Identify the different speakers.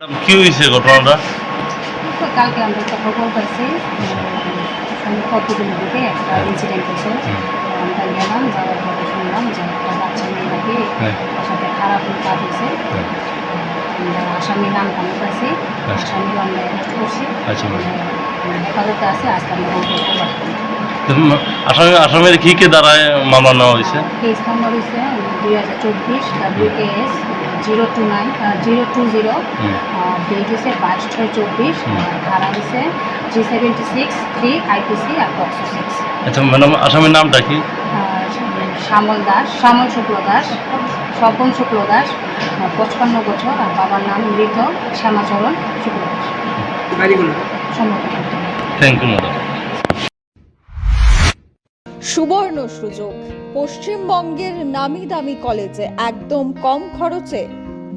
Speaker 1: কি হয়েছে ঘটনাটা?
Speaker 2: কালকে আমরা একটা খবর পাইছি কতগুলো দিকে একটা ইনসিডেন্ট হয়েছে। আমরা গেলাম যাওয়ার পরে শুনলাম যে একটা বাচ্চা মেয়ে নাকি
Speaker 1: হ্যাঁ।
Speaker 2: তার সাথে খারাপ কাজ হয়েছে।
Speaker 1: হ্যাঁ।
Speaker 2: আমরা নাম কামে পাইছি
Speaker 1: আচ্ছা।
Speaker 2: আমরা অ্যারেস্ট করছি।
Speaker 1: আচ্ছা,
Speaker 2: হেফাজতে আছে আজকে আমরা
Speaker 1: আসামি আসামের কি কে দ্বারায় মামলা নেওয়া হয়েছে?
Speaker 2: কেস নাম্বার হচ্ছে দুই হাজার চব্বিশ W K S zero two nine zero two zero. Date হচ্ছে বাইশ ছয় চব্বিশ। ধারা হচ্ছে three seventy six three IPC আর পক্সো সিক্স
Speaker 1: আচ্ছা ম্যাডাম আসামের নামটা কি?
Speaker 2: শ্যামল দাস শ্যামল শুক্ল দাস স্বপন শুক্ল দাস পঁচপান্ন বছর আর বাবার নাম মৃত Shyamacharan Shukla Das.
Speaker 1: Thank you madam
Speaker 3: সুবর্ণ সুযোগ। পশ্চিমবঙ্গের নামি দামি কলেজে একদম কম খরচে